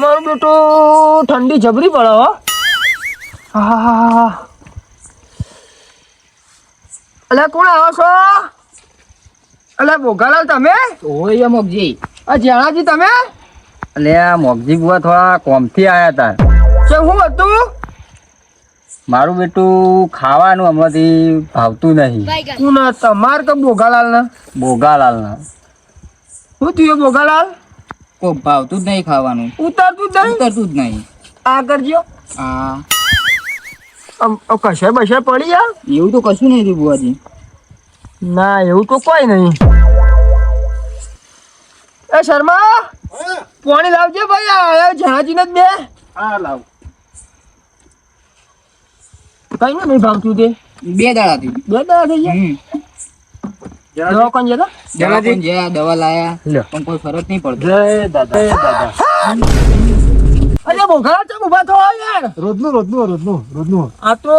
મારું બેટું ઠંડી જબરી પડે હો. હા અલ્યા કોણ આવો છો? અલે બોગાલાલ તમે? ઓય મોગજી. આ જ્યાણાજી તમે? અલે આ મોગજી બુવા થોડા કોમથી આયા તા. શું હતું? મારું બેટું ખાવાનું હમણાંથી ભાવતું નહીં. કોણ તમાર કે બોગાલાલ ને બોગાલાલના શું થયું બોગાલાલ કોઈ ભાવતું જ નહીં ખાવાનું. ઉતારતું જ નહીં? ઉતરતું જ નહીં. આ કરજો હા. કશે બશે પડી જા એવું તો કશું નહીં થયું બુવાજી ના એવું તો કોઈ નહીં. એ શર્મા પાણી લાવજે ભાઈ આ જહાજી ને બે. હા લાવ. કઈ નહીં ભાવતું તે? બે દાડાથી. બે દાડા થઈ ગયા? દવા કોણ જતા? પણ દવા લાયા. પણ કોઈ ફરક નહીં પડતો. જય દાદા. જય દાદા. અરે બોઘા ચમ ઊભા થો યાર. રોજનું રોજનું રોજનું રોજનું. આ તો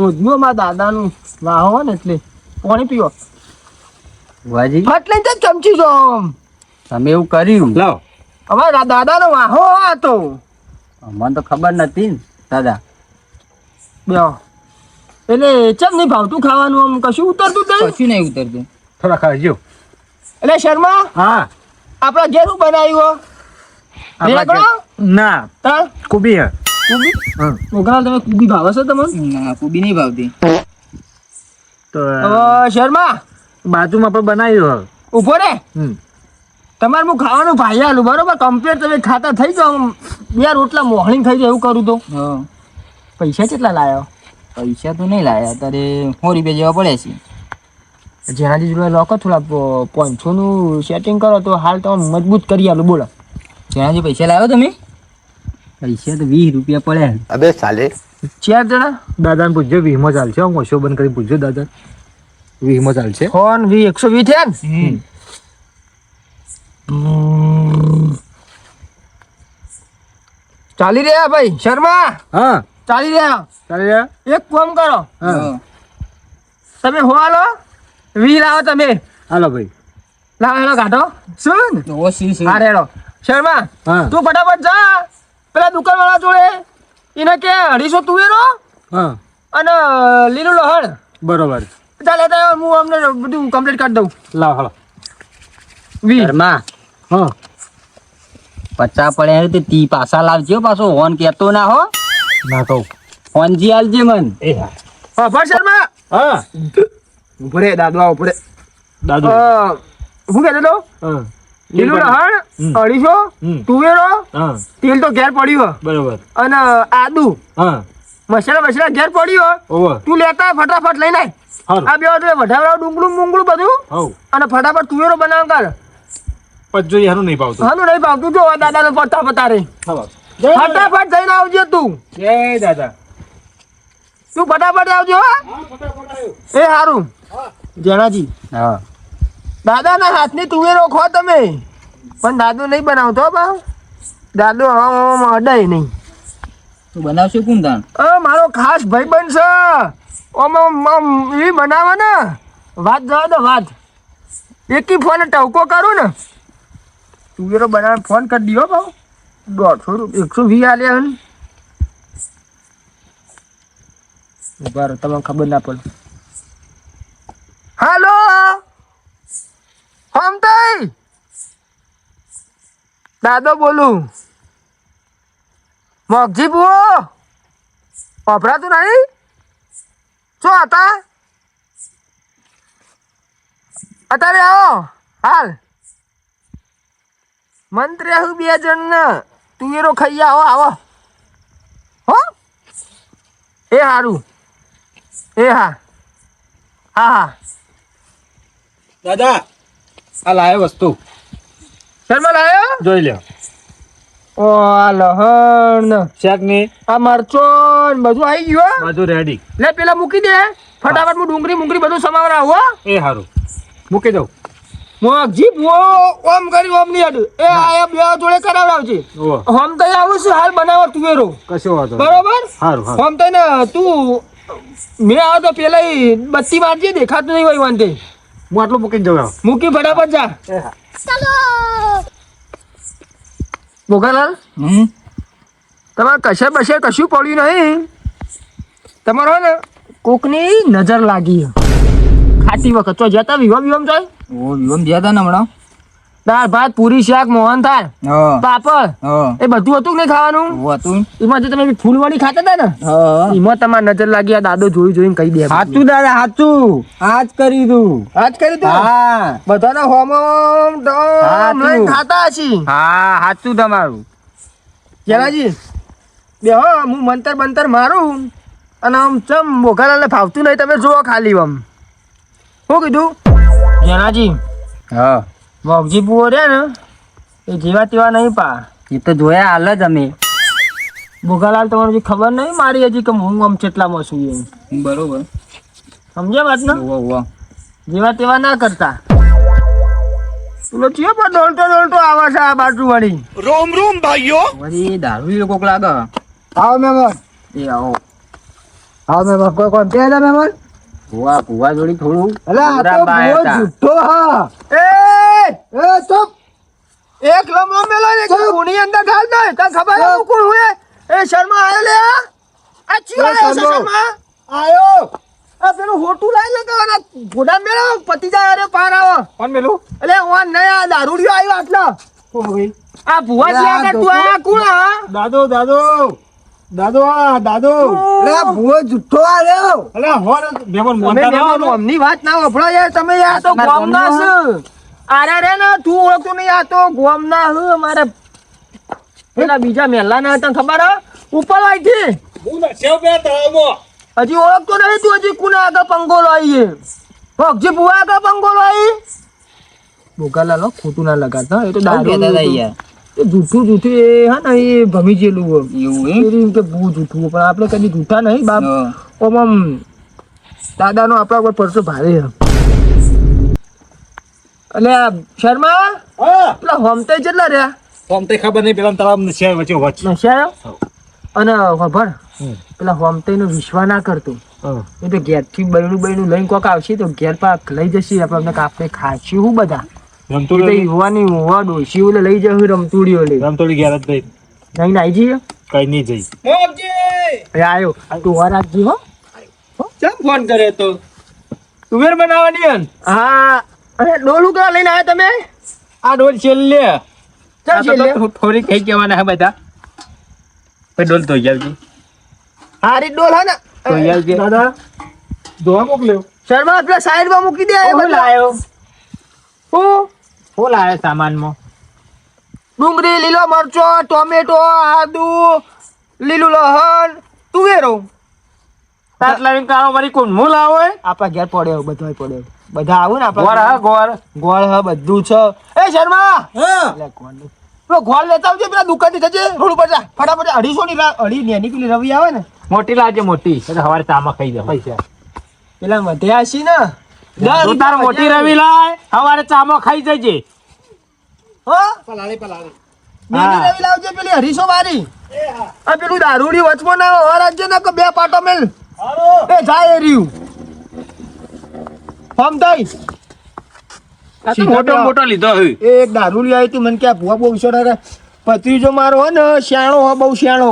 રોજનું મારા દાદાનું વાહો ને એટલે પાણી પીવો બુઆજી ફટ જ ચમચી છો તમે એવું કર્યું. લાવ. અમારા દાદાનો વાહો આ તો. મને તો ખબર નથી ને દાદા. બ્યો એટલે ચમ નહીં ભાવતું ખાવાનું આમ? કશું ઉતરતું કશું નહીં ઉતરતું. થોડા ખાજો એટલે શર્મા? હા. આપણા ઘેર શું બનાવ્યું ના. તાર કુબી હે. કુબી? હા. તમે કુબી ભાવે છે તમને? ના કુબી નહીં ભાવતી. તો હવે શર્મા? બાજુમાં પણ બનાવ્યું હે. ઊભો રે. હમ. તમારે હું ખાવાનું ભાઈ આલું બરોબર? કમ્પ્લેટ તમે ખાતા થઈ જાઓ બે રોટલા મોહણી થઈ જાય એવું કરું તો. પૈસા કેટલા લાયો પૈસા તો નહીં લાયા અત્યારે સો રૂપિયા જેવા પડે છે. જેનાથી જોડે લોકો થોડા પાંચસોનું સેટિંગ કરો તો હાલ તો મજબૂત કરી આલું. બોલો. જેનાથી પૈસા લાવ્યો તમે? પૈસા તો વીસ રૂપિયા પડે અબે ચાલે ચાર જણા? દાદાને પૂછજો વીમો ચાલશે હું ઓછો બંધ કરી પૂછજો દાદા વીમો ચાલશે? ફોન વી એકસો વીસ થયા ને? ચાલી રહ્યા ભાઈ શર્મા? હા. ચાલી રહ્યા? ચાલી રહ્યા? એક ફોન કરો. હા. તમે હો હાલો? વી લાવો તમે. હાલો ભાઈ. લાવો હેલો કાઢો શું ઓ સી સી અરે રેડો. શર્મા હા. તું ફટાફટ જા. પેલા દુકાન વાળા જોડે. એને કે અઢીસો તુવેરો હા. અને લીલું લહણ. બરોબર. ચાલે તો હું અમને બધું કમ્પ્લીટ કરી દઉં. લાવ હાલો. વી શર્મા. હા. પચાસ પડ્યા તે તી પાછા લાવજો પાછો. હોન કહેતો ના હો. ના કહું. હોનજી આલજે મન. એ હા. હા ફટ શર્મા. હા. ઉપરે દાદુ આ ઉપરે દાદુ. હું હતો લીલું લહણ. અઢીસો તુવેરો તેલ તો ઘેર પડ્યું હે. બરોબર. અને આદુ. હા. મસાલા મસાલા ઘેર પડ્યું તું લેતા ફટાફટ લઈને આય. આ બે વધારાનું ડુંગળું મુંગળું બધું અને ફટાફટ તુવેરો બનાવ કર. પચોરી હારું નહીં પાવતું હાનું નહીં પાવતું જો દાદા દાદાને પડતા પતા રે ફટાફટ જઈને આવજે તું. જય દાદા. તું ફટાફટ આવજો હો. એ સારું જણાજી. હા. દાદાના હાથની તુવેરો ખો તમે. પણ દાદુ નહીં બનાવતો હો બા દાદુ હવામાં અડાય નહીં. તું બનાવશો કોણ તાણ? અ મારો ખાસ ભાઈ બનશે ઓમાં એ બનાવે ને. વાત જવા દો વાત. એકી ફોન ટવકો કરું ને. તુવેરો બનાવે ફોન કરી દો ભાવ દોઢસો રૂપિયા એકસો વીસ આલ્યા હન ઊભા રહો તમને ખબર ના પડે હાલો હમ તઈ દાદો બોલું મોગજી બુઓ વપરાતું નહીં શું હતા અત્યારે આવો હાલ મંત્રી હું બે જણ ને તુવેરો ખાઈ આવો આવો હો એ હારું એ હા. હા હા. દાદા આ લાયો વસ્તુ. લાયો? જોઈ લ્યો. ઓ આ લહણ. ને ની આ મરચો બધું આવી ગયું બધું રેડી લે પેલા મૂકી દે. ફટાફટ હું ડુંગળી મુંગળી બધું સમાવરા હો. એ હારું. મૂકી દઉં. મોગજી ભો ઓમ કરી ઓમની અડ એ આયા બે જોડે કરાવડાવજે. ઓહો. હોમ તો આવું છું હાલ બનાવવા તુવેરો કશો વાંધો બરોબર? હારું હારું. હોમ તો ને તું મેં આવો તો પેલા બત્તી વાંચી દેખાતું નહીં હોય વાંધે. હું આટલું મૂકીને જઉં. મૂકી ફટાફટ જા. ભોગાલાલ હમ? તમારે કશે બશે કશું પડ્યું નહીં. તમારો ને કોકની નજર લાગી. ખાતી વખત તો જતા વિવાહ વિવમ જાય. ઓ વિવમ જ્યાં હતા ને હમણાં? દાળ ભાત પૂરી શાક મોહન થાળ પાપડ. એ બધું હતું નહીં ખાવાનું? હતું. એમાં જે તમે ફૂલવાળી ખાતા હતા ને એમાં તમારી નજર લાગી આ દાદો જોઈ જોઈને કહી દે સાચું દાદા સાચું આજ કરી તું આજ કરી દો હા. બધાના હોમ લઈને ખાતા હશી. હા સાચું તમારું. કેરાજી બે હો હું મંતર બંતર મારું અને આમ ચમ બોઘાલાલને ફાવતું નહીં તમે જુઓ ખાલી આમ. શું કીધું? જનાજી હા. વાઘજી બુઓ રહ્યા ને એ જેવા તેવા નહીં પા. એ તો જોયા હાલ જ અમે. ભોગાલાલ તમારું ખબર નહીં મારી હજી કે હું આમ ચેટલામાં છું એમ? બરોબર. સમજ્યા વાત ને? જેવા તેવા ના કરતા. પેલો ચિયો પણ ડોલતો ડોલતો આવે છે આ બાજુ વાળી. વળી દારૂ કોક લાગે. આવો મહેમાન એ આવો. આવો મહેમાન કોઈ કોણ? મહેમાન ભુવા ભુવા જોડી થોડું અલા તો બહુ જુઠ્ઠો હા. એ એ ચૂપ. એક લમણો મેલો ને કે ઉની અંદર ઘાલ દે. તને ખબર હે હું કોણ હું એ? શર્મા આયો લે આ ચિયો આયો શર્મા. આયો. આ પેલું હોટું લાઈ લગાવવાના ઘોડા મેળો પતિ જાય અરે પાર આવો. કોણ મેલું? એટલે ઓન નહીં આ દારૂડિયો આવ્યો આટલો. આ ભુવા અરે આ તું આ કોણ દાદો દાદો. દાદો આ દાદો. આ ભૂવો જુઠ્ઠો આવ્યો અરે હોર બેવન તમે ના અમની વાત ના વફળો યાર તમે યાર તો ગોમના છે. અરે રે ને તું ઓળખતો નહીં આ તો ગોમના હ અમારે પેલા બીજા મહેલા ના હતા ખબર હે? ઉપર વાઈથી હજી ઓળખતો નહીં તું હજી કુના આગળ પંગો લાવીએ? ભગજી બુઆ આગળ પંગો લાવી? બોગાલાલો ખોટું ના લગાડતા એ તો દારૂ યાર. જૂઠું જૂઠું એ હા ને એ ભમી જેલું એવું એમ? કે બહુ જૂઠું પણ આપણે કદી જૂઠા નહીં બાપ. ઓમ દાદાનો આપણા ઉપર પરસો ભારે એટલે આ શર્મા પેલા હોમતે કેટલા રહ્યા? હોમતે ખબર નહીં પેલા તારા નશિયા વચ્ચે વચ નશ્યા અને ખબર? હમ. પેલા હોમતે નો વિશ્વા ના કરતો. એ તો ઘેરથી બૈણું બૈણું લઈને કોક આવશે તો ઘેર પાક લઈ જશે. આપણે અમને કાપને ખાશું હું બધા. રમતુડી યુવાની હોવા ડોશી ઓલે લઈ જશે રમતુડીઓ લઈ. રમતોડી ઘેર જ નહીં નહીં નાઈ જઈએ? કઈ નહીં જઈ. આવ્યો તું વાર રાખજી હો. ચમ ફોન કરે તો? તુવેર બનાવવાની હા. અરે ડોલું ઉકળા લઈને આવ્યા તમે? આ ડોલ છેલ્લે. થોડી કઈ કહેવાના હે બધા. પછી ડોલ તો જાવજી હારી ડોલ હે ને. તો જાવજી દાદા દોવા મોકલ્યો. શર્મા પેલા સાઈડમાં મૂકી દે. એ. લાયો હું. હું લાયો સામાનમાં. ડુંગળી લીલો મરચો ટોમેટો આદુ લીલું લહણ. તુવેરો તાત લાવીને કાળો મારી કોણ હું લાવો આપણા ઘેર પડ્યો બધો પડ્યો. બધા આવું ને ગોળ હા ગોળ. ગોળ હ બધું છે. એ શર્મા! હા. એટલે ગોળ પેલો ગોળ લેતા આવજે પેલા દુકાનથી થજે રોડ ઉપર જા. ફટાફટ અઢીસો ની અઢી નેની પેલી રવી આવે ને. મોટી લાવજે મોટી. એટલે સવારે ચામાં ખાઈ જાવ પૈસા. પેલા વધ્યા હશી ને. તાર મોટી રવિ લાય. સવારે ચામાં ખાઈ જજે. હો? પલાળી પલાળી રવી લાવજે પેલી અઢીસો વાળી. આ પેલું દારૂડી વચમાં ના રાજ્ય ના બે પાટો મેલ. એ જાય એ રહ્યું. ફોર્મ થઈ મોટો મોટો લીધો એ એક દારૂડી આવી તું મને કે ભૂવા બહુ વિચાર પત્રીજો મારો હોય ને શિયાળો હો બહુ શિયાળો.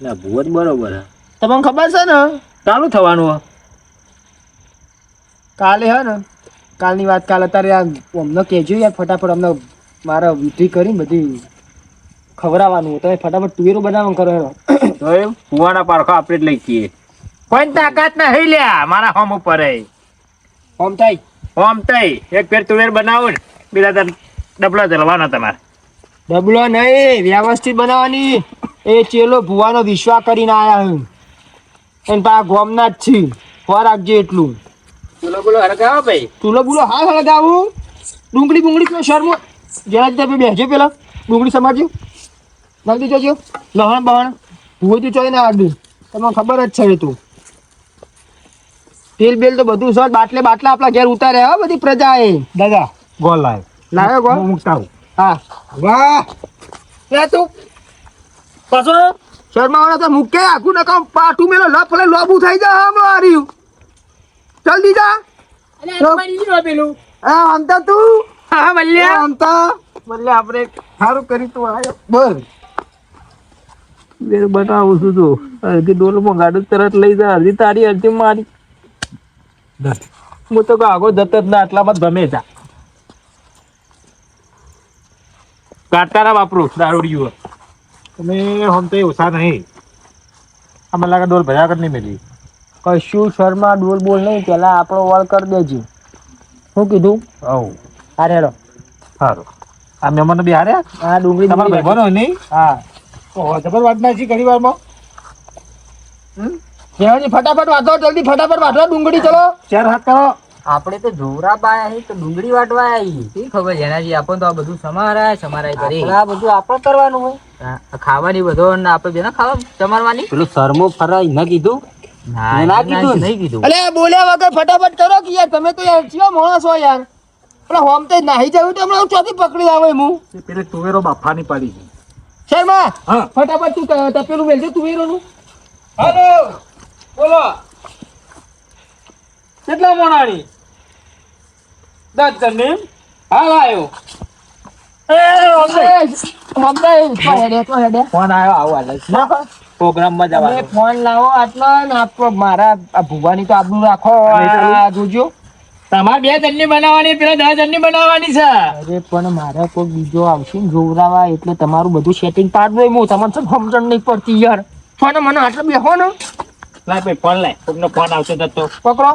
ના ભૂવત બરોબર તમને ખબર છે ને? ચાલુ થવાનું હે? કાલે હે ને કાલની વાત કાલ અત્યારે આ અમને કહેજો યાર ફટાફટ અમને મારે વિધિ કરી બધી ખવડાવવાનું તમે ફટાફટ ટુવેરો બનાવવાનું કરો એનો તો એ ફુવાના પારખા આપણે જ લઈ જઈએ. કોઈ તાકાત ના હઈ લ્યા મારા હોમ ઉપર ફોર્મ થાય ઓમ તઈ. એક ફેર તુવેર બનાવો ને. બીજા તાર ડબલા જલવાના તમારે. ડબલો નહીં વ્યવસ્થિત બનાવવાની. એ ચેલો ભુવાનો વિશ્વાસ કરીને આયા હું. એને પા ગોમના જ છી ખોવા રાખજે એટલું. બોલો બોલો હરગાવો ભાઈ. ચૂલો બોલો હા હળગાવું. ડુંગળી બુંગળી પેલો શર્મો? જરા તમે બેસજો પેલા. ડુંગળી સમારજો જલ્દી જજો લહણ બહણ. ભૂવો તો ચોઈ ના આડું. તમને ખબર જ છે તો. તેલ બેલ તો બધું સર બાટલે બાટલા આપણા ઘેર ઉતારે હા બધી પ્રજા એ દાદા ગોળ લાવ લાવ્યો ગો હું મૂકતા હા. વાહ! લે તું. પાછો. શર્મા વાળા તો મૂકે આખું નકામ પાટું મેલો લફ લે લોબુ થઈ જાય હમણાં હાર્યું જલ્દી જા. હા આમતા તું હા મલ્યા. આમતા મલ્યા આપણે સારું કરી તું આયો. બોલ. બનાવું છું તું. અડધી ડોલમાં ગાડું તરત લઈ જા અડધી તારી અડધી મારી. હું તો આગો જતો જ ના આટલામાં ગમે જા. કાટારા વાપરો દારૂડીઓ તમે હમ તો ઓછા નહીં. આ લાગે ડોલ ભયા કર નહીં મેલી. કશું શર્મા ડોલ બોલ નહીં પેલા આપણો વળ કરી દેજે. શું કીધું? હવ હારે હેડો. સારું આ મહેમાનો બી હારે? આ ડુંગળી તમારા ભાઈ બનો નહીં? હા. તો જબર વાત ના છે ઘણી વારમાં. કેવાજી ફટાફટ વાંધો જલ્દી ફટાફટ વાંધો ડુંગળી ચલો. ચાર હાથ કરો. આપણે તો જોરા બાયા હી તો ડુંગળી વાટવા આવી શી ખબર જેનાજી આપણ તો આ બધું સમારાય સમારાય કરી આ બધું આપણે કરવાનું હોય. ખાવાની બધો ને આપણે બેના ખાવા સમારવાની. પેલું સરમો ફરાય ન કીધું? ના મેં ના એના કીધું નહીં કીધું. અલે બોલ્યા વગર ફટાફટ કરો કે યાર તમે તો યાર કેવા માણસ છો યાર. અરે હોમ તો નાહી જવું તો હમણાં હું ચોથી પકડી લાવે હું? પેલી તુવેરો બાફાની પાડી છે. શર્મા? ફટાફટ તું ત- તપેલું વેલજો તું વેરોનું હલો. બોલો. કેટલા મોણાણી દસ જણની હાલ આવ્યો ફોન આવ્યો આવો હાલ પ્રોગ્રામમાં તમે જવાનું ફોન લાવો આટલો મારા ભુવાની તો આબરૂ રાખો જોજો. તમારે બે જણની બનાવવાની પેલા દસ જણની બનાવવાની છે. અરે પણ મારે કોઈ બીજો આવશે ને જોવરાવા એટલે તમારું બધું સેટિંગ પાડવું હું તમને સમજણ નહીં પડતી યાર. ફોન મને આટલો બેહો ને. લાય ભાઈ ફોન લાય કોકનો ફોન આવશે તો પકડો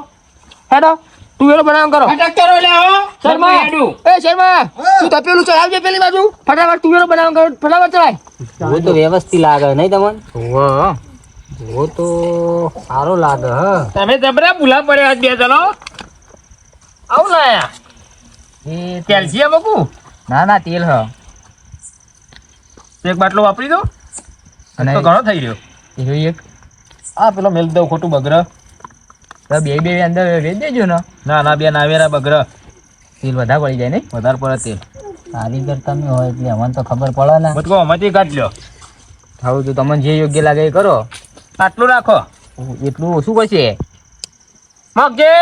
હેડો. તું એનો બનાવ કરો. કરો લે હો. શર્મા. એ શર્મા. તું તપેલું ચલાવ જે પેલી બાજુ. ફટાફટ તું એનો બનાવ કરો. ફટાફટ ચલાય. ઓ તો વ્યવસ્થિત લાગે નહીં તમને? વાહ. ઓ તો સારો લાગે હ. તમે જબરા ભૂલા પડ્યા આજ બે ચલો આવું લાયા એ તેલ છે બકુ ના ના તેલ હ. એક બાટલો વાપરી દો. અને ઘણો થઈ રહ્યો. એક. આ પેલો મેલ દઉં ખોટું બગર. બે બે અંદર વેચ દેજો ને. ના ના બે નાવેરા બગર. તેલ વધારે પડી જાય નહીં વધારે પડે તેલ. કારીગર તમે હોય એટલે અમને તો ખબર પડે ને. બધું આમાંથી કાઢ લો હવે તો તમને જે યોગ્ય લાગે એ કરો. આટલું રાખો. એટલું ઓછું પછી મગજે!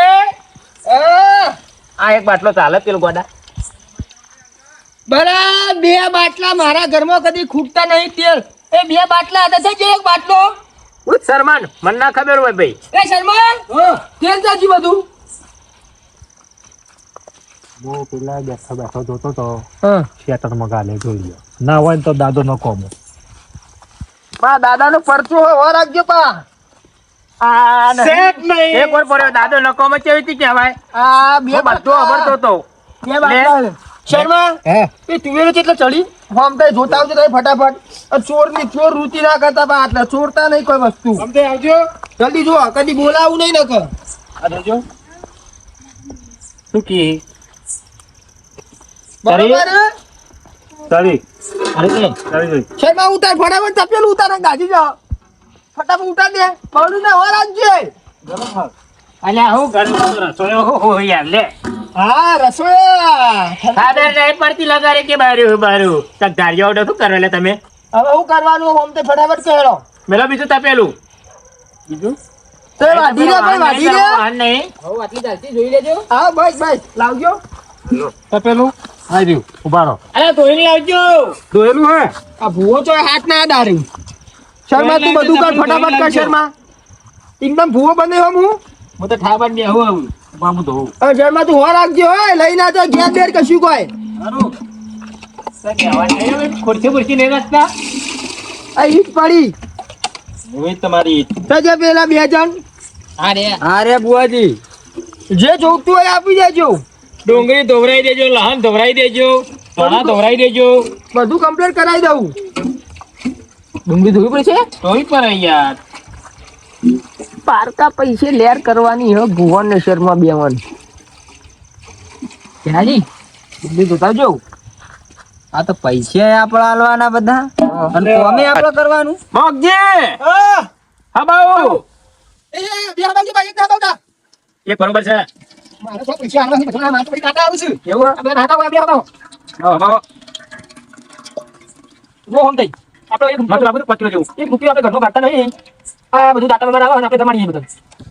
આ એક બાટલો ચાલે પેલો ગોડા. બરા બે બાટલા મારા ઘરમાં કદી ખૂટતા નહીં તેલ. એ બે બાટલા હતા છે એક બાટલો. શરમાન મને ના ખબર હોય ભાઈ. એ શર્માન તેલ ચાજી બધું? હું પેલા બેઠો બેઠો જોતો તો હા. ગાલે જોઈ લ્યો. ના હોય તો દાદો ન કોમો. પરચો હોય હો રાખજો પા આ નહીં. એક વાર પડ્યો દાદો નકોમાં કેવી હતી કહેવાય? આ બે બધો અભરતો તો બે શર્મા હે? એ તુવેરો કેટલા ચડી? હોમ કઈ જોતા આવજો તઈ ફટાફટ. ચોરની ચોર રૂતી ના કરતા બા આટલા ચોરતા નહીં કોઈ વસ્તુ. સમજે આવજો. જલ્દી જો કદી બોલાવું નહીં નકર. આ જોજો. શું કી? બરાબર ચાલી અરે તે ચાલી છે માં ઉતાર ફટાફટ તપેલું ઉતાર ગાજી જાઓ. ફટાફટ ઉતાર દે. બળું ને હો રાખજે. અલ્યા હું ઘર રસોડો હો હો યાર લે. હા રસોઈ ખબર નહીં પડતી લગાડે કે બારું બારું? તક ધાર્યો ઓડો શું કરો તમે? હવે હું કરવાનું હોમ તે ફટાફટ કહેલો મેલો બીજું તપેલું બીજું? તો એ વાઢી ભાઈ વાઢી દે વાહન નહીં. હવે આટલી ચાલતી જોઈ લેજો. હા બસ બસ. લાવજો. તપેલું આવી રહ્યું. ઊભા રહો અરે ધોઈને લાવજો. દોયેલું હે? આ ભૂવો તો હાથ ના દારી શર્મા તું બધું કર ફટાફટ કર શર્મા. એકદમ ભૂવો બને હો હું? હું તો ઠાબા ને બેહું આવું. બાબુ ધોવું હવે શર્મા તું હો રાખજો હો લઈ ના તો ઘેર બેર કશું કોઈ. ખુરશી ખુરશી નહીં રાખતા? આ ઈટ પડી. હું તમારી સજે પેલા બે જણ. અરે અરે બુઆજી. જે જોગતું હોય આપી દેજો. ડુંગળી ધોવરાઈ દેજો લહન ધોવરાઈ દેજો ચણા ધોવરાઈ દેજો. બધું કમ્પ્લીટ કરાવી દઉં. ડુંગળી ધોવી પડશે ધોવી પડે યાર. પારકા પૈસે લેર કરવાની હે ભુવન શર્મા બેવન દિલ્હી તો જવું આ તો પૈસે આપણા આલવાના બધા. અને કોમે આપણે કરવાનું. મોગજે! હા. બાઉ એ બે ભાઈ એક ના બાવડા એક બરોબર છે. મારે તો પૈસા આલવા બધા બધા તો પડી આવું છું. એવું આપણે બે આવો હા હા જો હમ થઈ. આપણે એક મતલબ પતલું જેવું. એક રૂપિયા આપણે ઘરનો કાઢતા નહીં. આ બધું દાતા બનાવો અને આપણે તમારી બધું.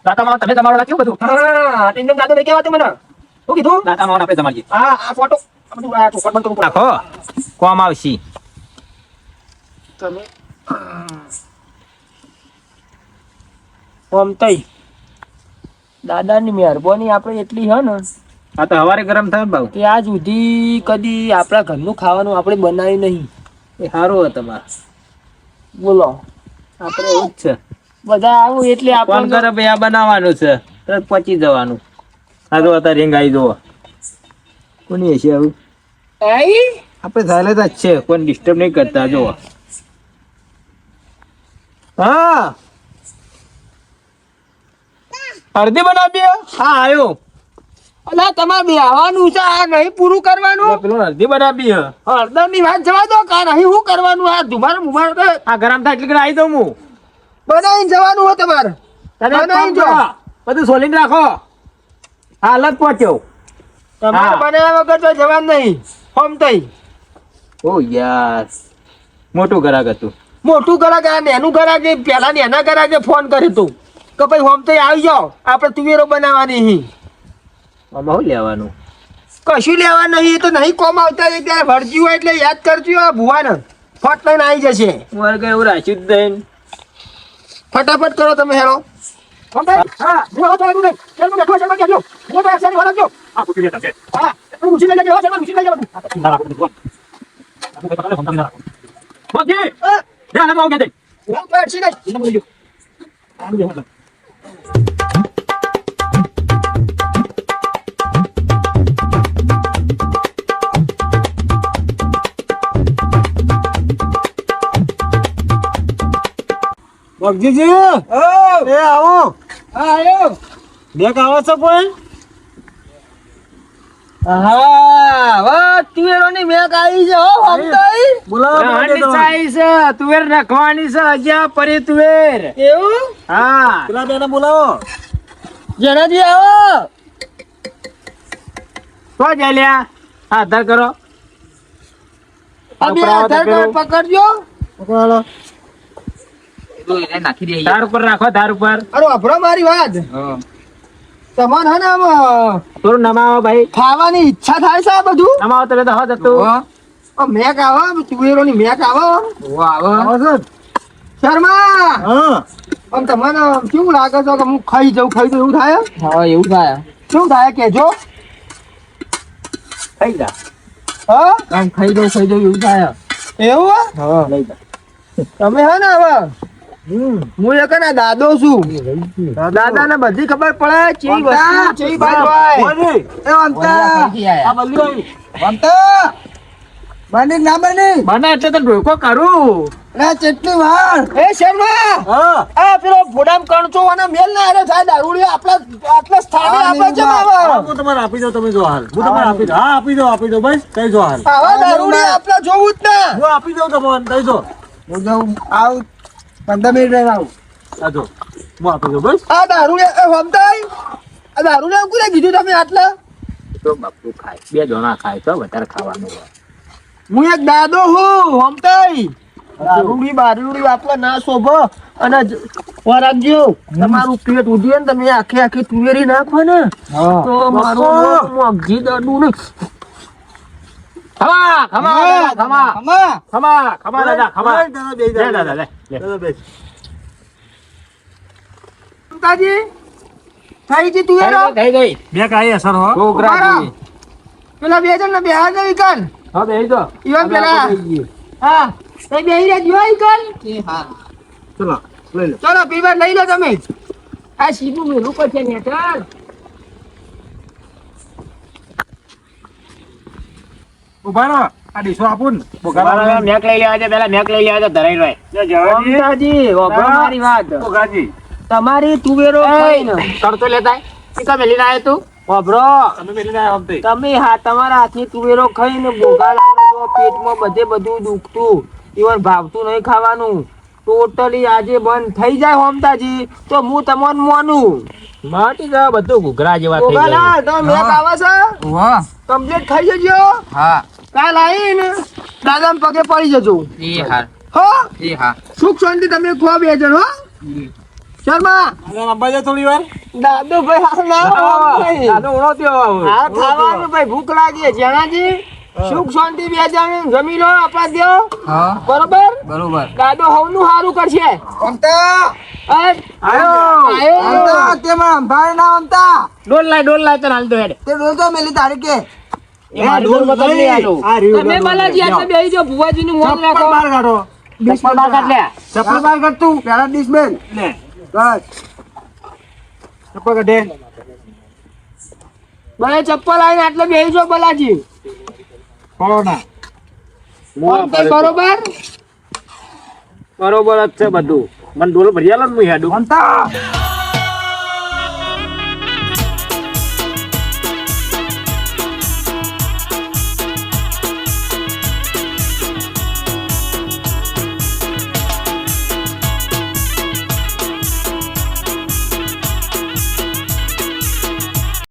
દાતા માણસ તમે તમારો રાખ્યું બધું? હા ટીંગમ દાદો નહીં કહેવાતું મને. શું કીધું? દાતા આપણે જમાડીએ. હા આ ફોટો રાખો. કોમ આવશે. તમે ઓમ તઈ. દાદાની મહેરબાની આપણે એટલી હે ને. આ તો હવારે ગરમ થાય ભાવ કે આજ સુધી કદી આપણા ઘરનું ખાવાનું આપણે બનાવ્યું નહીં. એ સારું તમારે. બોલો. આપણે એવું જ છે. બધા આવું એટલે ફોન કરે ભાઈ આ બનાવવાનું છે. તરત પચી જવાનું. આ અત્યારે રીંગ આવી જુઓ. કોની હશે આવું? આઈ? આપણે થાયલે જ છે. કોઈ ડિસ્ટર્બ નહીં કરતા જુઓ. હા. અડધી બનાવી હા આવ્યો અલા તમારે બે આવવાનું છે. આ નહીં પૂરું કરવાનું? પેલું અડધી બનાવી અડધા ની વાત જવા દો કા નહીં શું કરવાનું? આ ધુમાર મુમાર આ ગરમ થાય એટલે આવી દઉં હું. બનાવીને જવાનું હોય તમારે. તને એક કામ બનાવી જો. બધું સોલીને રાખો. હાલ જ પહોંચ્યો. તમારે હા. બનાવ્યા વગર તો જવાનું નહીં. તઈ. ઓ યાર મોટું ગ્રાહક હતું. મોટું કરાકે આ નેનું કરાકે પેલા નેના કરાકે ફોન કર્યો તું. કે ભાઈ હોમ આવી જાઓ. આપણે તુવેરો બનાવવાની હી. આમાં શું લેવાનું? કશું લેવા નહીં એ તો નહીં કોમ આવતા. ત્યારે ભરજી હોય એટલે યાદ કરજો આ ભુવાને. ફટ લઈને આવી જશે. મારે કઈ એવું રાખ્યું જ નહીં. ફટાફટ કરો તમે હેરો હા મગજીજી એ આવો. હા, આવ્યો બેક આવો છો કોઈ? હા, હવે તુવેરોની મેક આવી છે, હો, હોમ બોલાવો ચાઈ છે તુવેર નાખવાની છે હજી પરી તુવેર. એવું? હા. પેલા બેને બોલાવો. જેનાથી આવો? તો જલ્યા આધાર કરો. આધાર કાર્ડ પકડજો. પકડો. તો એને નાખી દે ધાર ઉપર રાખો તાર ઉપર અરે અભરો મારી વાત. હા. હે ને આમ થોડું નમાવો ભાઈ. ખાવાની ઈચ્છા થાય છે આ બધું? નમાવો તો હો જતો. મેક આવે મેક આવો. વાહ. આવો. શર્મા! હા. આમ તમને કેવું લાગે છે કે હું ખાઈ જાઉં ખાઈ જઉં એવું થાય હા એવું થાય. શું થાય કેજો ખાઈ જા. હા? આમ ખાઈ દઉં ખાઈ દઉં એવું થાય. એવું? હા લઈ જા. તમે હે ને હવે હું એક ના દાદો છું. દાદા. ને બધી ખબર પડે ચી વસ્તુ? ચેવી બાજુ એ. આ આવી. બની ના બની? બને એટલે તો ઢોકો કરું. ના ચેટલી વાર? એ શર્મા હા. આ પેલો ફોડામ કણચો અને મેલ ના અરે થાય. દારૂડી આપણા આટલા સ્થાને આપણે જમ હા, હું તમારે આપી દઉં તમે જો હાલ. હું તમારે આપી દઉં. હા આપી દઉં આપી દઉં બસ કઈ જો હાલ. આવા દારૂડી આપણે જોવું જ ના. હું આપી દઉં તમને કઈ જો. હું આવ પંદર મિનિટ રહીને આવું હું આપી દઉં બસ. આ દારૂડિયા એ હમતાઈ? આ દારૂડિયા કોને કીધું તમે આટલા? તો બાપુ ખાય. બે જણા ખાય તો વધારે ખાવાનું હોય. હું એક દાદો હું હમતાઈ. દારૂડી બારૂડી આપલા ના શોભો. અને જ- તમારું પેટ ઉઠીએ ને તમે આખી આખી તુવેરી નાખો ને તો મારું મગજી દાદુ ને ખમા ખમા ખમા ખમા. ખમા. દાદા ખમા. દાદા, બેસી લે. દાદા. લે લે. હમતાજી થઈ ગઈ તુવેરો થઈ ગઈ બે કાંઈ અસર હો? છોકરાજી પેલા બે જણ ને બે નહીં કર. હા બે જો. ઈવન પેલા. હા તો બે જોઈ કર. એ હા. ચલો લઈ લો. ચલો પીવા લઈ લો તમે. આ સીધું મેલું છે ને ચાલ. ઊભા રહો. આ ડીશો આપો ને. તમારે મેક લઈ લેવા છે પેલા મેક લઈ લેવા છે ધરાઈ રહ્યો જવાજી. મારી વાત. બોગાજી તમારી તુવેરો ખાઈને કરતો લેતા એ કા મેલી ના તું? વાપરો તમે મેલી ના આવતે તમે હા તમારા હાથની તુવેરો ખાઈ ને લાગે તો પેટમાં બધે બધું દુખતું ઈવન ભાવતું નહીં ખાવાનું. ટોટલી આજે બંધ થઈ જાય હોમતાજી તો હું તમને મોનું. માટી જા બધું ઘૂઘરા જેવા થઈ ગયા. તમે મેક આવે છે. કમ્પ્લીટ ખાઈ જજો. હા. કાલ આવીને દાદા પગે પડી જજો. એ હા હો? એ હા સુખ શાંતિ તમે ખો બે જણ હો? શર્મા. આગળ અંબા થોડી વાર? દાદુ ભાઈ હાલ ના ભાઈ. દાદો ઉણો ત્યો આવું. હા ખાવાનું ભાઈ ભૂખ લાગી જણાજી સુખ શાંતિ બે જણ જમી લો આપણા દ્યો. હા. બરોબર? બરોબર. દાદો હવનું સારું કરશે. અમતા! અરે, આયો. અમતા તે માં ના અમતા. ડોલ લાય ડોલ લાય તને હાલ હેડ. તે રોજ તો મેલી તારીખે. તમે બાલાજી આટલે બેહી ચપ્પલ રાખો બહાર કાઢો. ચપ્પલ બાર કાઢ લે. ચપ્પલ બહાર કાઢ તું. પેલા ડિસ્મેલ લે. બસ. ચપ્પલ કાઢે. મને ચપ્પલ આવીને આટલે બેહી જો બાલાજી. બરોબર? બરોબર જ છે બધું. મને ડોલ ભરિયા લો હું હેડું.